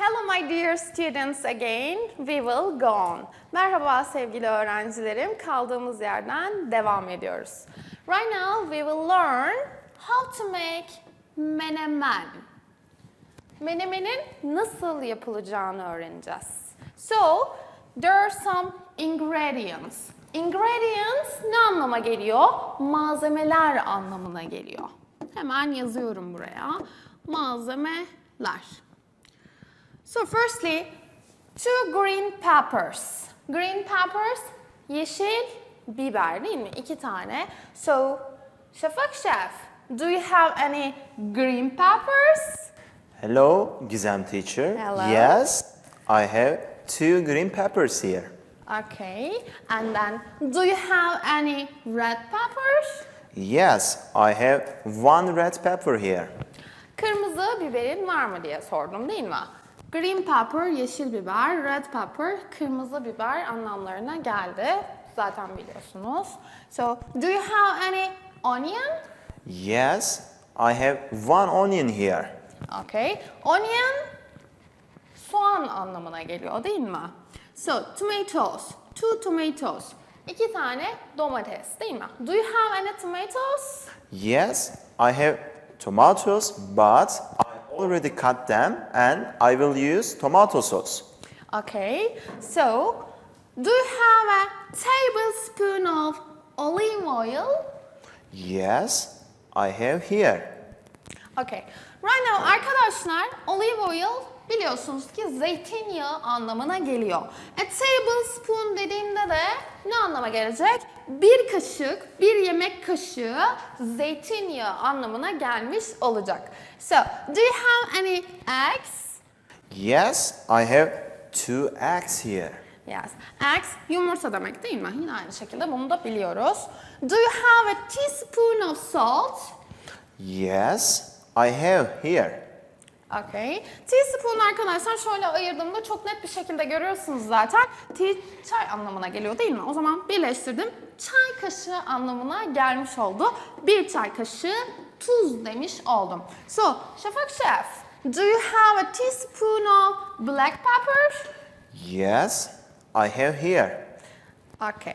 Hello my dear students again. We will go on. Merhaba sevgili öğrencilerim. Kaldığımız yerden devam ediyoruz. Right now we will learn how to make menemen. Menemenin nasıl yapılacağını öğreneceğiz. So, there are some ingredients. Ingredients ne anlama geliyor? Malzemeler anlamına geliyor. Hemen yazıyorum buraya. Malzemeler. So firstly, two green peppers. Green peppers, yeşil biber değil mi? İki tane. So, Şafak Chef, do you have any green peppers? Hello, Gizem teacher. Hello. Yes, I have two green peppers here. Okay. And then, do you have any red peppers? Yes, I have one red pepper here. Kırmızı biberin var mı diye sordum değil mi? Green pepper, yeşil biber, red pepper, kırmızı biber anlamlarına geldi. Zaten biliyorsunuz. So, do you have any onion? Yes, I have one onion here. Okay. Onion, soğan anlamına geliyor değil mi? So, tomatoes, two tomatoes. İki tane domates değil mi? Do you have any tomatoes? Yes, I have tomatoes, but already cut them and I will use tomato sauce. Okay, so do you have a tablespoon of olive oil? Yes, I have here. Okay, right now arkadaşlar olive oil biliyorsunuz ki zeytinyağı anlamına geliyor. A tablespoon de ne anlama gelecek? Bir kaşık, bir yemek kaşığı zeytinyağı anlamına gelmiş olacak. So, do you have any eggs? Yes, I have two eggs here. Yes. Eggs yumurta demek değil mi? Yine aynı şekilde bunu da biliyoruz. Do you have a teaspoon of salt? Yes, I have here. Okay. Teaspoon arkadaşlar şöyle ayırdığımda çok net bir şekilde görüyorsunuz zaten. Tea, çay anlamına geliyor değil mi? O zaman birleştirdim. Çay kaşığı anlamına gelmiş oldu. Bir çay kaşığı tuz demiş oldum. So, Şafak Chef, do you have a teaspoon of black pepper? Yes, I have here. Okay.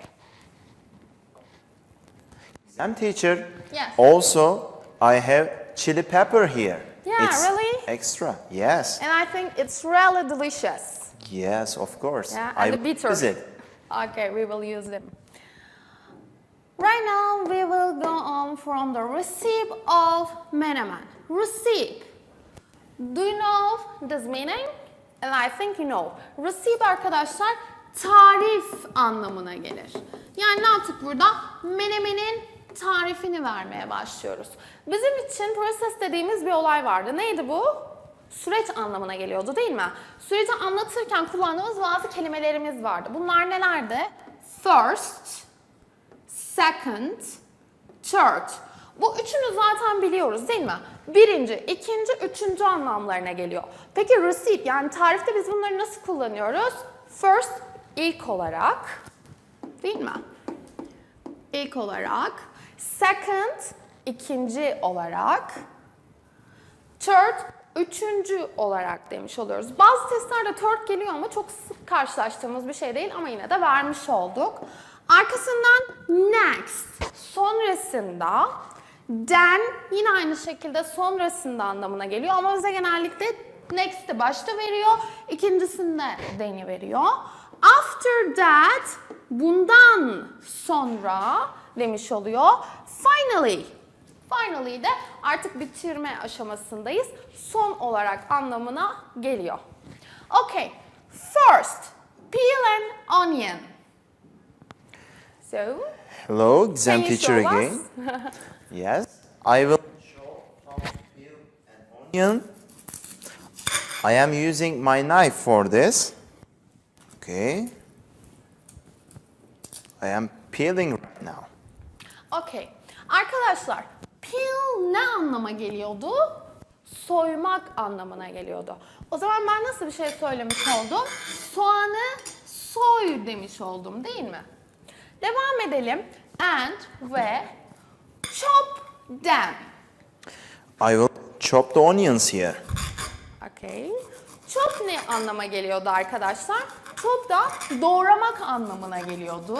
Sam teacher. Yes. Also, I have chili pepper here. Yeah, it's really? Extra. Yes. And I think it's really delicious. Yes, of course. Yeah, I and the will bitter. use it. Okay, we will use them. Right now, we will go on from the recipe of menemen. Recipe. Do you know this meaning? And I think you know. Recipe arkadaşlar tarif anlamına gelir. Yani ne yaptık burada? Menemenin tarifini vermeye başlıyoruz. Bizim için proses dediğimiz bir olay vardı. Neydi bu? Süreç anlamına geliyordu değil mi? Süreci anlatırken kullandığımız bazı kelimelerimiz vardı. Bunlar nelerdi? First, second, third. Bu üçünü zaten biliyoruz değil mi? Birinci, ikinci, üçüncü anlamlarına geliyor. Peki receipt yani tarifte biz bunları nasıl kullanıyoruz? First, ilk olarak. Değil mi? İlk olarak. Second, ikinci olarak. Third, üçüncü olarak demiş oluyoruz. Bazı testlerde third geliyor ama çok sık karşılaştığımız bir şey değil ama yine de vermiş olduk. Arkasından next, sonrasında, then yine aynı şekilde sonrasında anlamına geliyor ama bize genellikle next'i başta veriyor, ikincisinde then'i veriyor. After that, bundan sonra demiş oluyor. Finally, Finally de artık bitirme aşamasındayız. Son olarak anlamına geliyor. Okay, first, peel an onion. So, Hello, exam teacher again. yes, I will show how to peel an onion. I am using my knife for this. Okay. I am peeling right now. Okay. Arkadaşlar, peel ne anlama geliyordu? Soymak anlamına geliyordu. O zaman ben nasıl bir şey söylemiş oldum? Soğanı soy demiş oldum değil mi? Devam edelim. And ve chop them. I will chop the onions here. Okay. Chop ne anlama geliyordu arkadaşlar? Chop da doğramak anlamına geliyordu.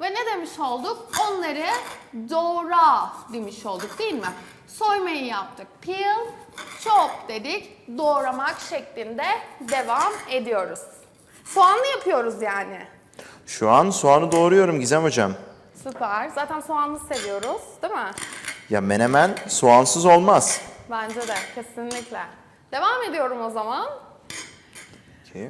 Ve ne demiş olduk? Onları doğra demiş olduk değil mi? Soymayı yaptık. Peel, chop dedik. Doğramak şeklinde devam ediyoruz. Soğanlı yapıyoruz yani. Şu an soğanı doğruyorum Gizem hocam. Süper. Zaten soğanlı seviyoruz değil mi? Ya menemen soğansız olmaz. Bence de kesinlikle. Devam ediyorum o zaman. Okay.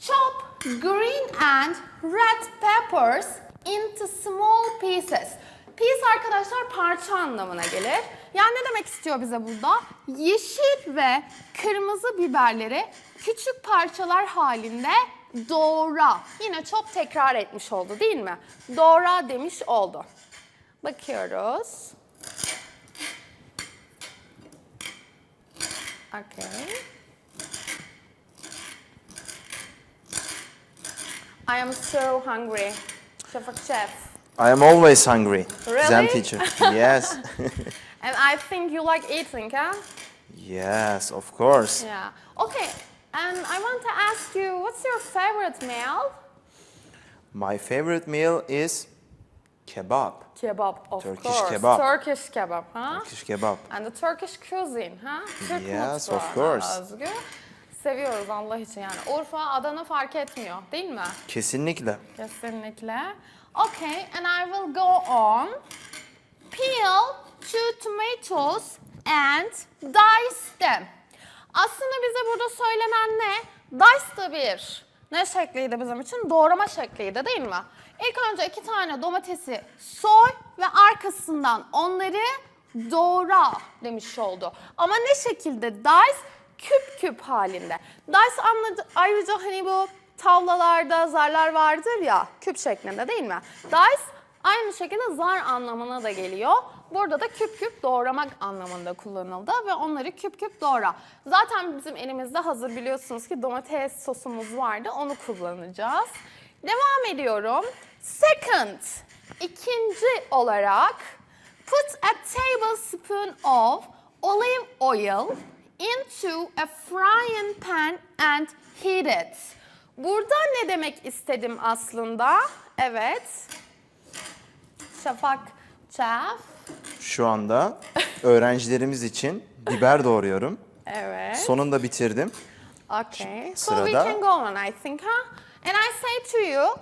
Chop green and red peppers into small pieces. Piece arkadaşlar parça anlamına gelir. Yani ne demek istiyor bize burada? Yeşil ve kırmızı biberleri küçük parçalar halinde doğra. Yine chop tekrar etmiş oldu değil mi? Doğra demiş oldu. Bakıyoruz. Okay. I am so hungry. Chef chef. I am always hungry. Really? Gizem teacher. Yes. And I think you like eating, huh? yes, of course. Yeah. Okay. And I want to ask you, what's your favorite meal? My favorite meal is kebab. Kebab, of Turkish course. kebab. Turkish kebab, huh? Turkish kebab. And the Turkish cuisine, huh? Türk Yes, of course. özgü. Seviyoruz Allah için yani. Urfa, Adana fark etmiyor değil mi? Kesinlikle. Kesinlikle. Okay, and I will go on. Peel two tomatoes and dice them. Aslında bize burada söylenen ne? Dice da bir ne şekliydi bizim için? Doğrama şekliydi değil mi? İlk önce iki tane domatesi soy ve arkasından onları doğra demiş oldu. Ama ne şekilde? Dice küp küp halinde. Dice anladı, ayrıca hani bu tavlalarda zarlar vardır ya küp şeklinde değil mi? Dice aynı şekilde zar anlamına da geliyor. Burada da küp küp doğramak anlamında kullanıldı ve onları küp küp doğra. Zaten bizim elimizde hazır biliyorsunuz ki domates sosumuz vardı onu kullanacağız. Devam ediyorum. Second, ikinci olarak put a tablespoon of olive oil into a frying pan and heat it. Burada ne demek istedim aslında? Evet. Şafak, chef. Şu anda öğrencilerimiz için biber doğruyorum. Evet. Sonunda bitirdim. Okay. So we can go on, I think, huh? And I say to you,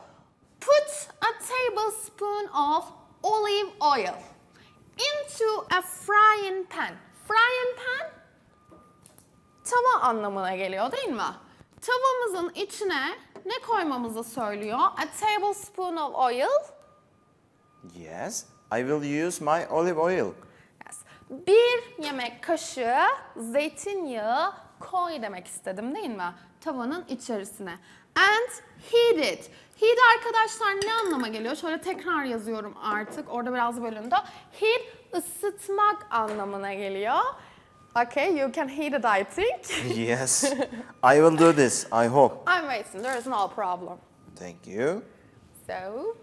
put a tablespoon of olive oil into a frying pan. Frying pan tava anlamına geliyor değil mi? Tavamızın içine ne koymamızı söylüyor? A tablespoon of oil. Yes. I will use my olive oil. Yes. Bir yemek kaşığı zeytinyağı koy demek istedim değil mi? Tavanın içerisine. And heat it. Heat arkadaşlar ne anlama geliyor? Şöyle tekrar yazıyorum artık. Orada biraz bölündü. Heat ısıtmak anlamına geliyor. Okay, you can heat it I think. Yes. I will do this. I hope. I'm waiting, there is no problem. Thank you. So,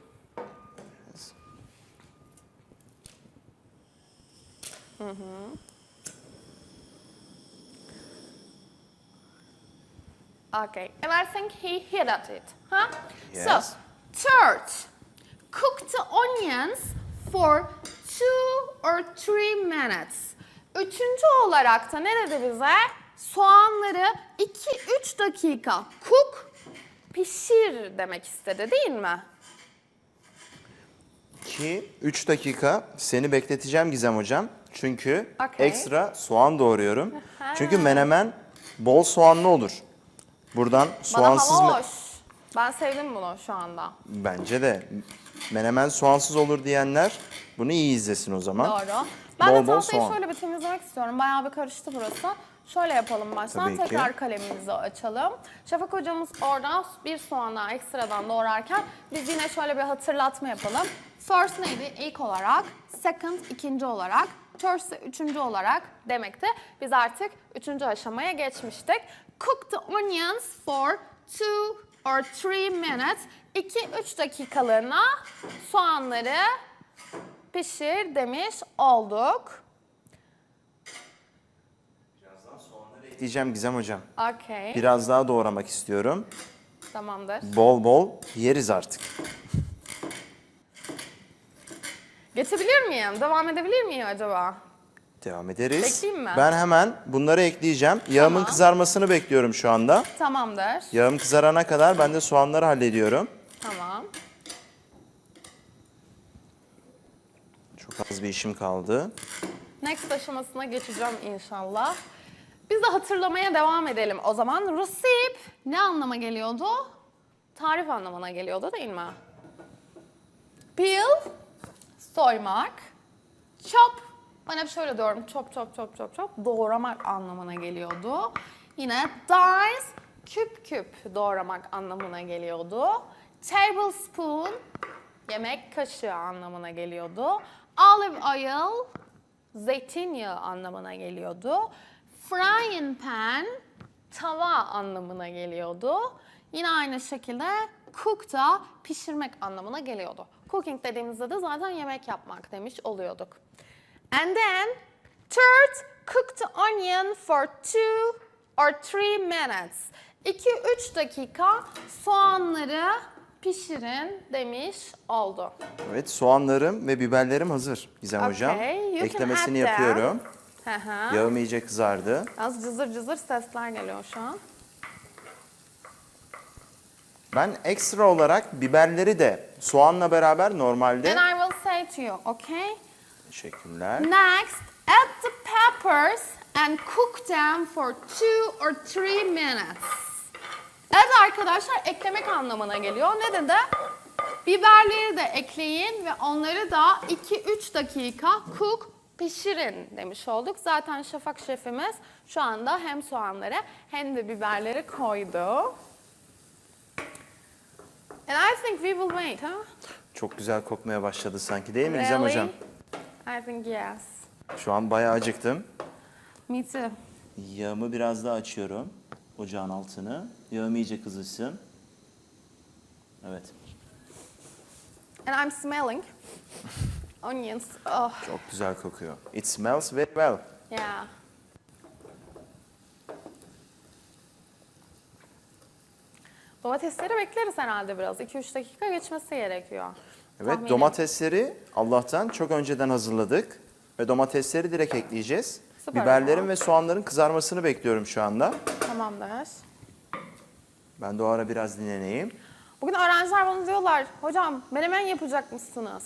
mm-hmm Okay, and I think he hit at it, huh? Yes. So, third, cook the onions for two or three minutes. Üçüncü olarak da ne dedi bize? Soğanları 2-3 dakika cook, pişir demek istedi değil mi? Ki 3 dakika seni bekleteceğim Gizem hocam. Çünkü Okey. ekstra soğan doğruyorum. Çünkü menemen bol soğanlı olur. Buradan soğansız Bana me- hava hoş. Ben sevdim bunu şu anda. Bence de menemen soğansız olur diyenler bunu iyi izlesin o zaman. Doğru. Ben Bol de bol tahtayı soğan. şöyle bir temizlemek istiyorum. Bayağı bir karıştı burası. Şöyle yapalım baştan. Tabii ki. Tekrar kalemimizi açalım. Şafak hocamız orada bir soğan daha ekstradan doğrarken biz yine şöyle bir hatırlatma yapalım. First neydi? İlk olarak. Second ikinci olarak. Third ise üçüncü olarak demekti. Biz artık üçüncü aşamaya geçmiştik. Cook the onions for two or three minutes. 2-3 dakikalığına soğanları pişir demiş olduk. ekleyeceğim Gizem hocam. Okay. Biraz daha doğramak istiyorum. Tamamdır. Bol bol yeriz artık. Geçebilir miyim? Devam edebilir miyim acaba? Devam ederiz. Bekleyeyim mi? Ben hemen bunları ekleyeceğim. Yağımın Tamam. kızarmasını bekliyorum şu anda. Tamamdır. Yağım kızarana kadar ben de soğanları hallediyorum. Tamam. Çok az bir işim kaldı. Next aşamasına geçeceğim inşallah. Biz de hatırlamaya devam edelim. O zaman receipt ne anlama geliyordu? Tarif anlamına geliyordu değil mi? Peel, soymak. Chop, ben hep şöyle diyorum. Chop, chop, chop, chop, chop. Doğramak anlamına geliyordu. Yine dice, küp küp doğramak anlamına geliyordu. Tablespoon, yemek kaşığı anlamına geliyordu. Olive oil, zeytinyağı anlamına geliyordu. Frying pan, tava anlamına geliyordu. Yine aynı şekilde cook da pişirmek anlamına geliyordu. Cooking dediğimizde de zaten yemek yapmak demiş oluyorduk. And then third, cook the onion for two or three minutes. 2-3 dakika soğanları pişirin demiş oldu. Evet soğanlarım ve biberlerim hazır Gizem hocam. Okay, you can Eklemesini yapıyorum. Hı. Yağım iyice kızardı. Az cızır cızır sesler geliyor şu an. Ben ekstra olarak biberleri de soğanla beraber normalde... And I will say to you, okay? Teşekkürler. Next, add the peppers and cook them for two or three minutes. Evet arkadaşlar eklemek anlamına geliyor. Ne dedi? Biberleri de ekleyin ve onları da 2-3 dakika cook pişirin demiş olduk. Zaten Şafak şefimiz şu anda hem soğanları hem de biberleri koydu. And I think we will wait, huh? Çok güzel kokmaya başladı sanki değil mi Gizem Really? hocam? I think yes. Şu an bayağı acıktım. Me too. Yağımı biraz daha açıyorum. Ocağın altını. Yağım iyice kızışsın. Evet. And I'm smelling onions. Oh, Çok güzel kokuyor. It smells very well. yeah. Domatesleri bekleriz herhalde biraz. 2-3 dakika geçmesi gerekiyor. Evet Tahminim. domatesleri Allah'tan çok önceden hazırladık. Ve domatesleri direkt ekleyeceğiz. Süper Biberlerin ama. ve soğanların kızarmasını bekliyorum şu anda. Tamamdır. Ben de o ara biraz dinleneyim. Bugün öğrenciler bana diyorlar, hocam menemen yapacak mısınız?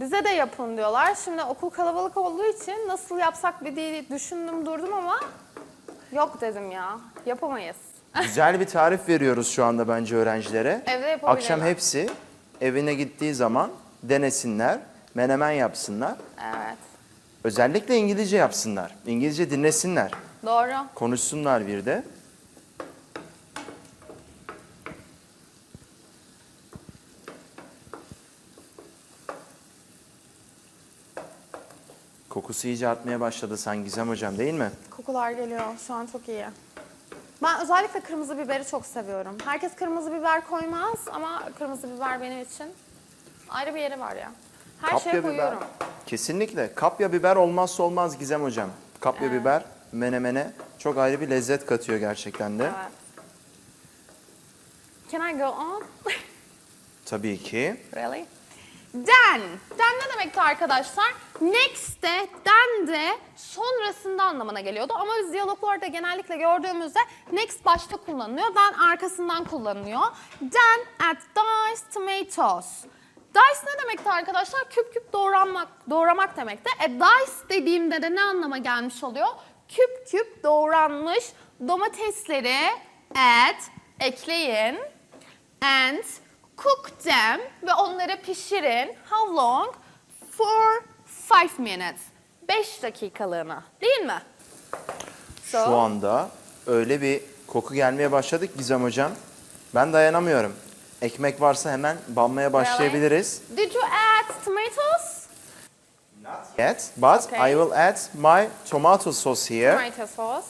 Bize de yapın diyorlar. Şimdi okul kalabalık olduğu için nasıl yapsak bir diye düşündüm durdum ama yok dedim ya. Yapamayız. Güzel bir tarif veriyoruz şu anda bence öğrencilere. Evde yapabilirler. Akşam hepsi evine gittiği zaman denesinler, menemen yapsınlar. Evet. Özellikle İngilizce yapsınlar. İngilizce dinlesinler. Doğru. Konuşsunlar bir de. Kokusu iyice artmaya başladı sanki Gizem hocam değil mi? Kokular geliyor. Şu an çok iyi. Ben özellikle kırmızı biberi çok seviyorum. Herkes kırmızı biber koymaz ama kırmızı biber benim için ayrı bir yeri var ya. Her şeye biber. koyuyorum. Kesinlikle. Kapya biber olmazsa olmaz Gizem hocam. Kapya biber menemene çok ayrı bir lezzet katıyor gerçekten de. Evet. Can I go on? Tabii ki. really? Then. Then ne demekti arkadaşlar? Next de, then de sonrasında anlamına geliyordu. Ama biz diyaloglarda genellikle gördüğümüzde next başta kullanılıyor. Then arkasından kullanılıyor. Then add diced tomatoes. Dice ne demekti arkadaşlar? Küp küp doğranmak, doğramak demekti. E dice dediğimde de ne anlama gelmiş oluyor? Küp küp doğranmış domatesleri add, ekleyin and cook them ve onları pişirin. How long? For 5 minutes. 5 dakikalığına. Değil mi? So, Şu anda öyle bir koku gelmeye başladı ki Gizem hocam. Ben dayanamıyorum. Ekmek varsa hemen banmaya başlayabiliriz. Did you add tomatoes? Yet, but Okay. I will add my tomato sauce here. Tomato sauce.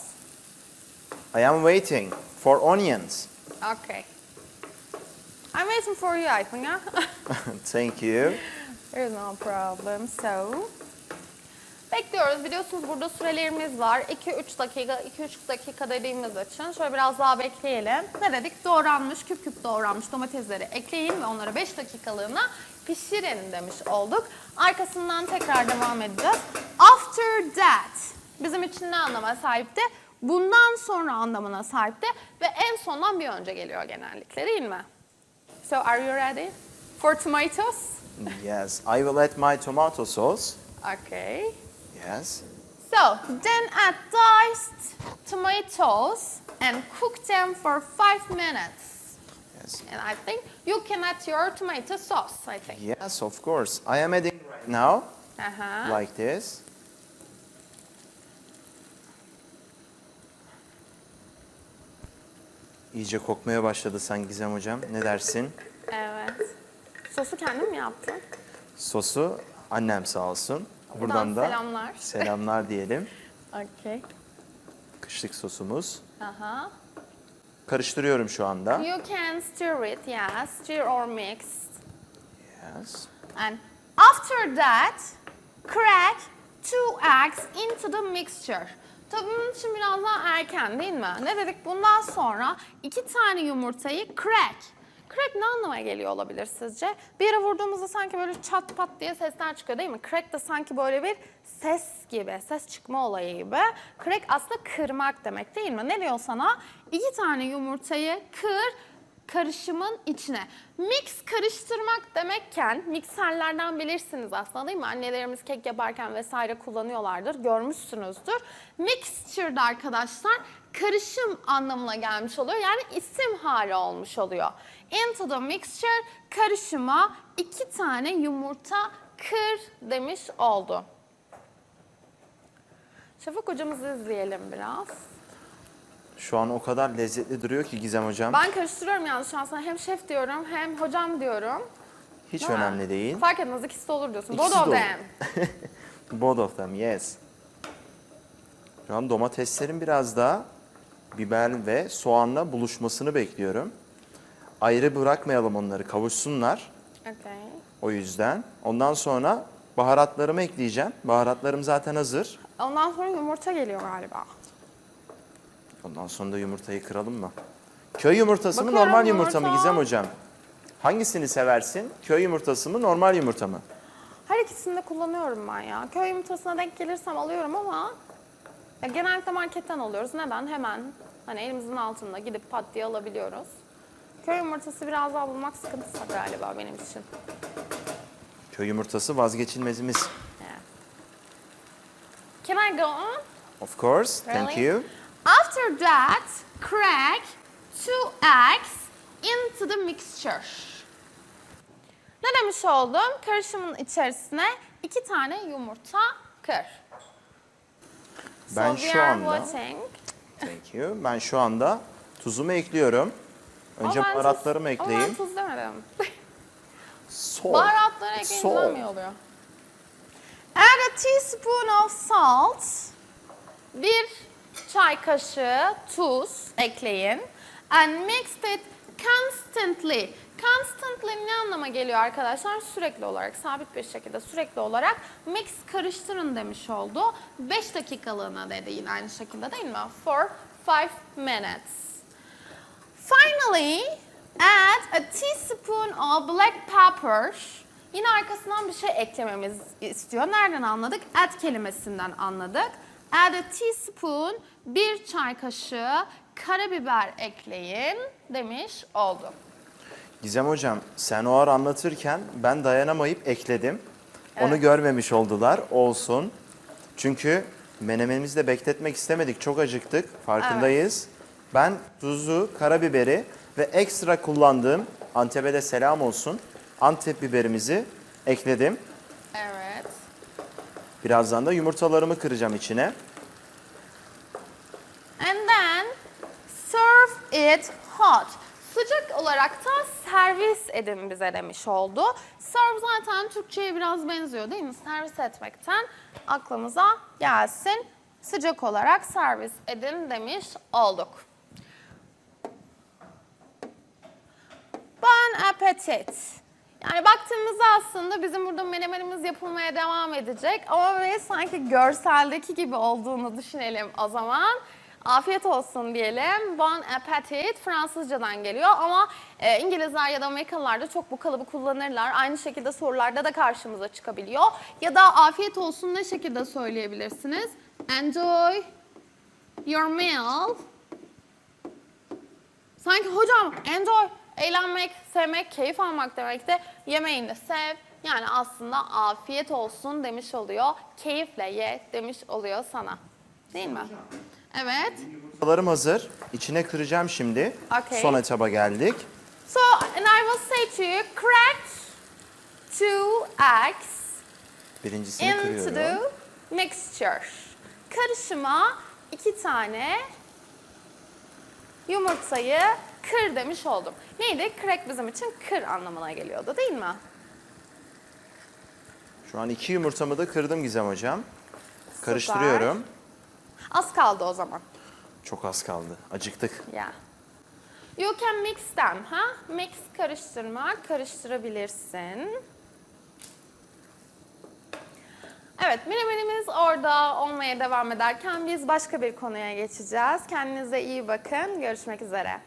I am waiting for onions. Okay. I'm waiting for you, I think. Thank you. There's no problem. So, Bekliyoruz. Biliyorsunuz burada sürelerimiz var. 2-3 dakika, 2-3 dakika dediğimiz için şöyle biraz daha bekleyelim. Ne dedik? Doğranmış, küp küp doğranmış domatesleri ekleyin ve onları 5 dakikalığına pişirin demiş olduk. Arkasından tekrar devam edeceğiz. After that bizim için ne anlama sahipti? Bundan sonra anlamına sahipti ve en sondan bir önce geliyor genellikle değil mi? So are you ready for tomatoes? Yes, I will add my tomato sauce. Okay. Yes. So then add diced tomatoes and cook them for five minutes. Yes. And I think you can add your tomato sauce, I think. Yes, of course. I am adding right now, Uh-huh. like this. İyice kokmaya başladı sen Gizem hocam. Ne dersin? Evet. Sosu kendin mi yaptın? Sosu annem sağ olsun. Buradan da selamlar. selamlar diyelim. Okay. Kışlık sosumuz. Uh-huh. Karıştırıyorum şu anda. You can stir it, yes, stir or mix. Yes. And after that, crack two eggs into the mixture. Tabii bunun için biraz daha erken değil mi? Ne dedik? Bundan sonra iki tane yumurtayı crack. Crack ne anlama geliyor olabilir sizce? Bir yere vurduğumuzda sanki böyle çat pat diye sesler çıkıyor değil mi? Crack de sanki böyle bir ses gibi, ses çıkma olayı gibi. Crack aslında kırmak demek değil mi? Ne diyor sana? İki tane yumurtayı kır, karışımın içine. Mix karıştırmak demekken mikserlerden bilirsiniz aslında değil mi? Annelerimiz kek yaparken vesaire kullanıyorlardır. Görmüşsünüzdür. Mixture'da arkadaşlar karışım anlamına gelmiş oluyor. Yani isim hali olmuş oluyor. Into the mixture karışıma iki tane yumurta kır demiş oldu. Şafak hocamızı izleyelim biraz. Şu an o kadar lezzetli duruyor ki Gizem hocam. Ben karıştırıyorum yani şu an sana hem şef diyorum hem hocam diyorum. Hiç Değil mi? önemli değil. Fark etmez ikisi de olur diyorsun. İkisi Both of de olur. them. Both of them, yes. Şu an domateslerin biraz daha biber ve soğanla buluşmasını bekliyorum. Ayrı bırakmayalım onları, kavuşsunlar. Okay. O yüzden. Ondan sonra baharatlarımı ekleyeceğim. Baharatlarım zaten hazır. Ondan sonra yumurta geliyor galiba. Ondan sonra da yumurtayı kıralım mı? Köy yumurtası mı, Bakıyorum normal yumurta mı yumurta. Gizem hocam? Hangisini seversin? Köy yumurtası mı, normal yumurta mı? Her ikisini de kullanıyorum ben ya. Köy yumurtasına denk gelirsem alıyorum ama ya genellikle marketten alıyoruz. Neden? Hemen hani elimizin altında gidip pat diye alabiliyoruz. Köy yumurtası biraz daha bulmak sıkıntısı galiba benim için. Köy yumurtası vazgeçilmezimiz. Yeah. Can I go on? Of course, thank Really? you. After that, crack two eggs into the mixture. Ne demiş oldum? Karışımın içerisine iki tane yumurta kır. Ben so we şu are anda- watching. Thank you. Ben şu anda tuzumu ekliyorum. Önce Ama ben tuz- baharatlarımı Ama ben ekleyeyim. tuz demedim. Salt. Baharatları ekleyince Salt. daha mı iyi oluyor? Add a teaspoon of salt. Bir çay kaşığı tuz ekleyin. And mix it constantly. Constantly ne anlama geliyor arkadaşlar? Sürekli olarak, sabit bir şekilde sürekli olarak mix karıştırın demiş oldu. 5 dakikalığına dedi yine aynı şekilde değil mi? For 5 minutes. Finally, add a teaspoon of black pepper. Yine arkasından bir şey eklememiz istiyor. Nereden anladık? Add kelimesinden anladık. Add a teaspoon, bir çay kaşığı karabiber ekleyin demiş oldu. Gizem hocam sen o ara anlatırken ben dayanamayıp ekledim. Onu Evet. görmemiş oldular. Olsun. Çünkü menemenimizi de bekletmek istemedik. Çok acıktık. Farkındayız. Ben tuzu, karabiberi ve ekstra kullandığım Antep'e de selam olsun. Antep biberimizi ekledim. Evet. Birazdan da yumurtalarımı kıracağım içine. And then serve it hot. Sıcak olarak da servis edin bize demiş oldu. Serve zaten Türkçe'ye biraz benziyor değil mi? Servis etmekten aklımıza gelsin. Sıcak olarak servis edin demiş olduk. Bon appetit. Yani baktığımızda aslında bizim burada menemenimiz yapılmaya devam edecek. Ama böyle sanki görseldeki gibi olduğunu düşünelim o zaman. Afiyet olsun diyelim. Bon appetit Fransızcadan geliyor ama e, İngilizler ya da Amerikalılar da çok bu kalıbı kullanırlar. Aynı şekilde sorularda da karşımıza çıkabiliyor. Ya da afiyet olsun ne şekilde söyleyebilirsiniz? Enjoy your meal. Sanki hocam enjoy, eğlenmek, sevmek, keyif almak demek de yemeğini sev. Yani aslında afiyet olsun demiş oluyor. Keyifle ye demiş oluyor sana. Değil mi? Evet. Yumurtalarım hazır. İçine kıracağım şimdi. Okay. Son etaba geldik. So, and I will say to you, crack two eggs Birincisini into kırıyorum. the mixture. Karışıma iki tane yumurtayı kır demiş oldum. Neydi? Crack bizim için kır anlamına geliyordu değil mi? Şu an iki yumurtamı da kırdım Gizem Hocam. Karıştırıyorum. Az kaldı o zaman. Çok az kaldı. Acıktık. Yeah. You can mix them, ha? Mix karıştırma, karıştırabilirsin. Evet, menemenimiz orada olmaya devam ederken biz başka bir konuya geçeceğiz. Kendinize iyi bakın. Görüşmek üzere.